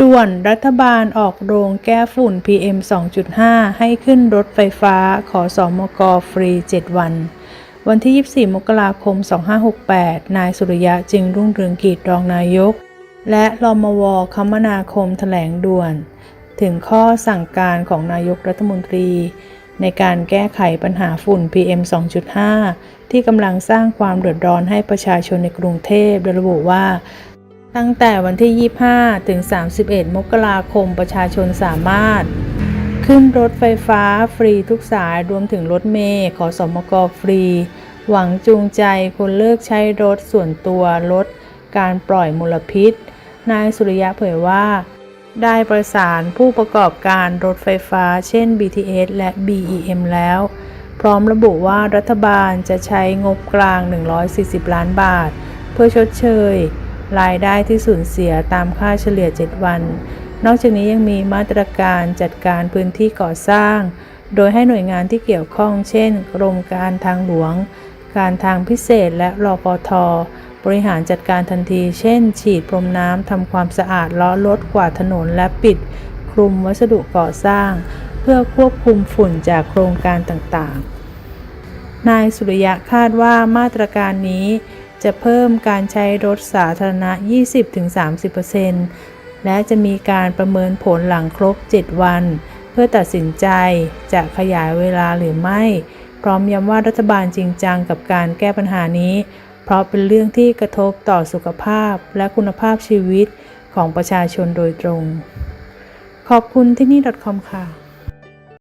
ด่วนรัฐบาลออกโรงแก้ฝุ่น PM 2.5 ให้ขึ้นรถไฟฟ้าขอสอมกฟรี 7 วัน วันที่ 24 มกราคม 2568 นายสุริยะจึงรุ่งเรืองกิจรองนายก และรมวคมนาคมแถลงด่วน ถึงข้อสั่งการของนายกรัฐมนตรี ในการแก้ไขปัญหาฝุ่น PM 2.5 ที่กำลังสร้างความเดือดร้อนให้ประชาชนในกรุงเทพโดยระบุว่า ตั้งแต่วันที่ 25 ถึง 31 มกราคมประชาชนสามารถ ขึ้นรถไฟฟ้าฟรีทุกสายรวมถึงรถเมล์ขอสมกฟรี หวังจูงใจคนเลิกใช้รถส่วนตัวลดการปล่อยมลพิษ นายสุริยะเผยว่า ได้ประสานผู้ประกอบการรถไฟฟ้า เช่น BTS และ BEM แล้ว พร้อมระบุว่ารัฐบาลจะใช้งบกลาง 140 ล้านบาท เพื่อชดเชย รายได้ที่สูญเสียตามค่าเฉลี่ย 7 วัน นอกจากนี้ยังมีมาตรการจัดการพื้นที่ก่อสร้าง โดยให้หน่วยงานที่เกี่ยวข้อง เช่น กรมการทางหลวง การทางพิเศษและรอปทบริหารจัดการทันที เช่น ฉีดพรมน้ำทำความสะอาดล้อรถกวาดถนนและปิดคลุมวัสดุก่อสร้าง เพื่อควบคุมฝุ่นจากโครงการต่างๆ นายสุริยะคาดว่ามาตรการนี้ จะเพิ่มการใช้รถสาธารณะ 20-30%และจะมีการประเมินผลหลังครบ 7 วัน เพื่อตัดสินใจจะขยายเวลาหรือไม่ พร้อมย้ำว่ารัฐบาลจริงจังกับการแก้ปัญหานี้ เพราะเป็นเรื่องที่กระทบต่อสุขภาพและคุณภาพชีวิตของประชาชนโดยตรง ขอบคุณที่นี่ .com ค่ะ